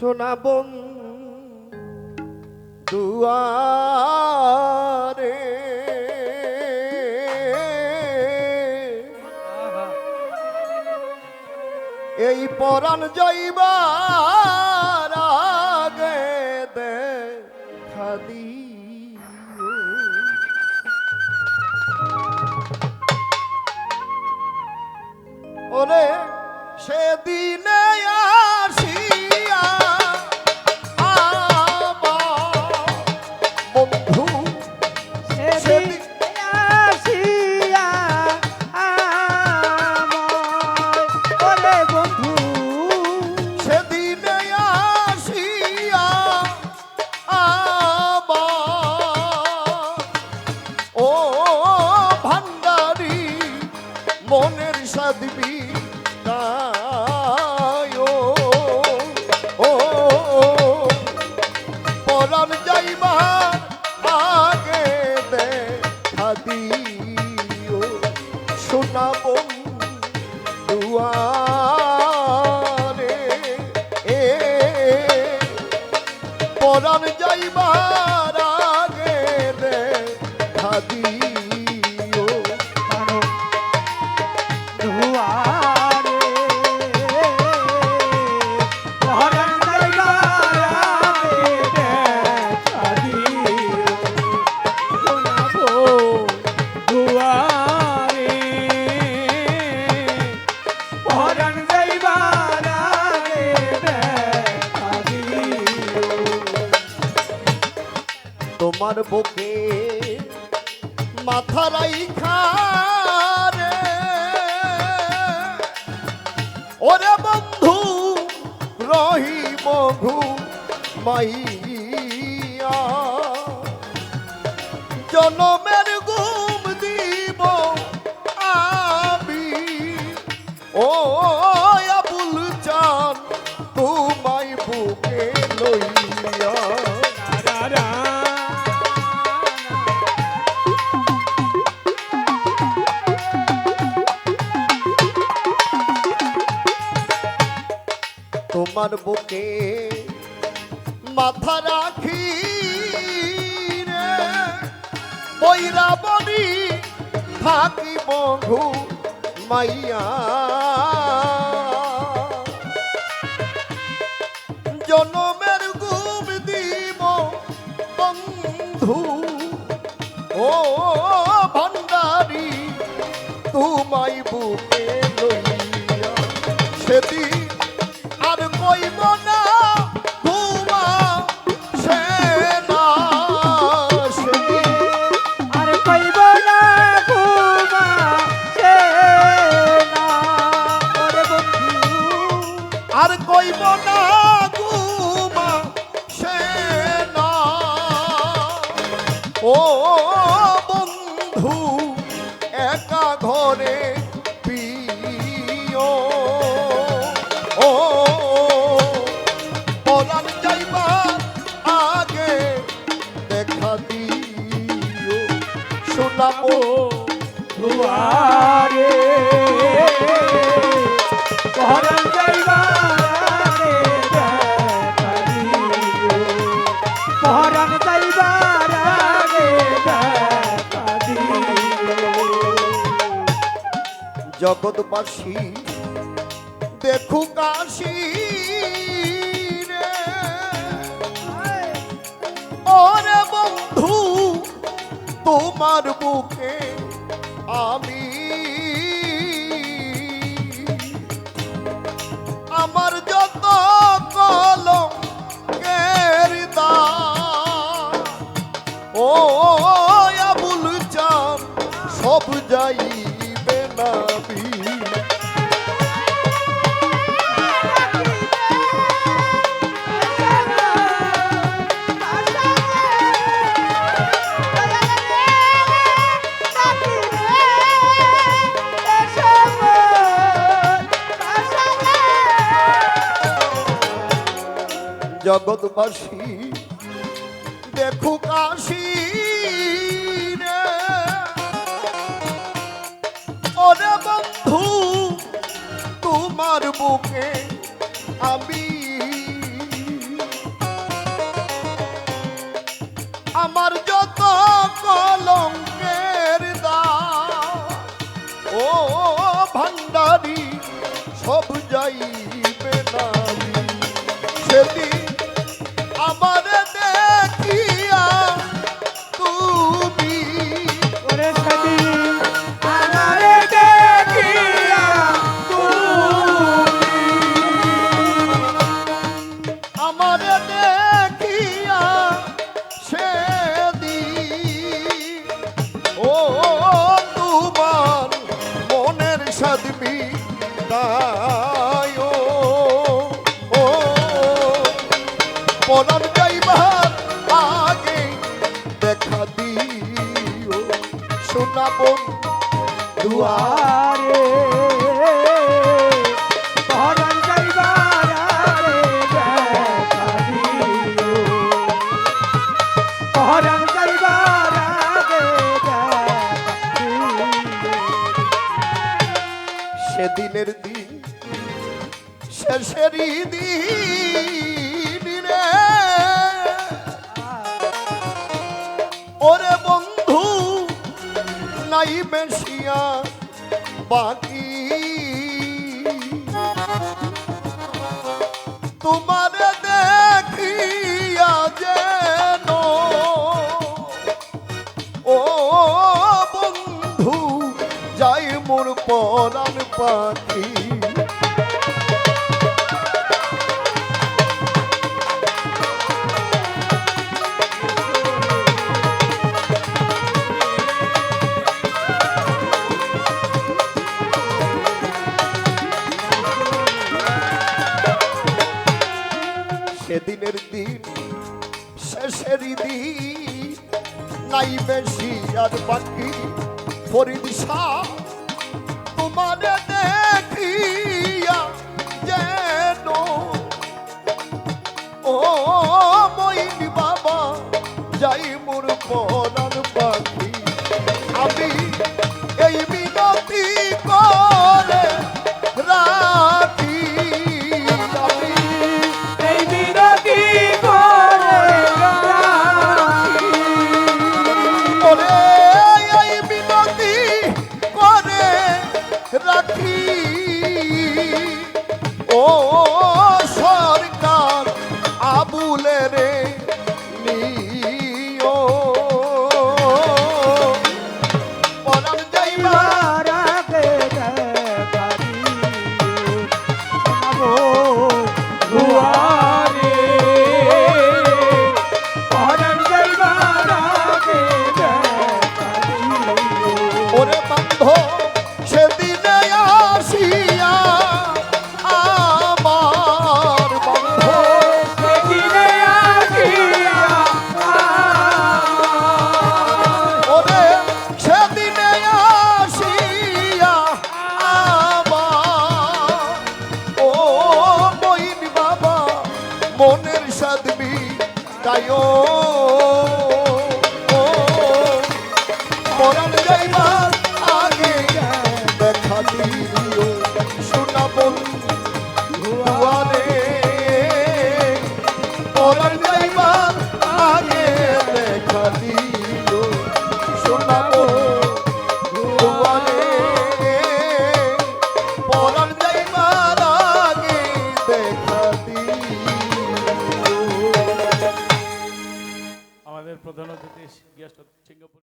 সোনা বন দুয়ারে। এই পরাণ যাইবার মনের ও পরাণ যাইবার আগে দেখা দিও। শোনাব দুয়ারে এ। পরাণ যাইবার তোমার বুকে মাথা রাইখা রে। ওরে বন্ধু রহি মঘু মাইয়া। জনমের তোমার বুকে মাথা রাখি রে। বৈরাবণী থাকি বন্ধু মাইয়া। জনমের গুম দিব বন্ধু। ও ভান্ডারি, তোমায় ঘরে পিও ও পরাণ যাইবার আগে দেখা দিও। শোনাবো দুয়ারে। জগৎবাসী দেখু কাশি ওরে বন্ধু তোমার বুকে আমি আমার জগৎবাসী। দেখুক কাশী বিদায় ও পরাণ যাইবার আগে দেখা দিও শোনাব দুয়া দিনের দিন শেষেরই দিন। ওরে বন্ধু নাই মেশিয়া বাকি পরাণ পাখি। সেদিনের দিন শেষের দিন নাই বেশি আর বাকি ফরিদ শাহ mother তাই ও মরালে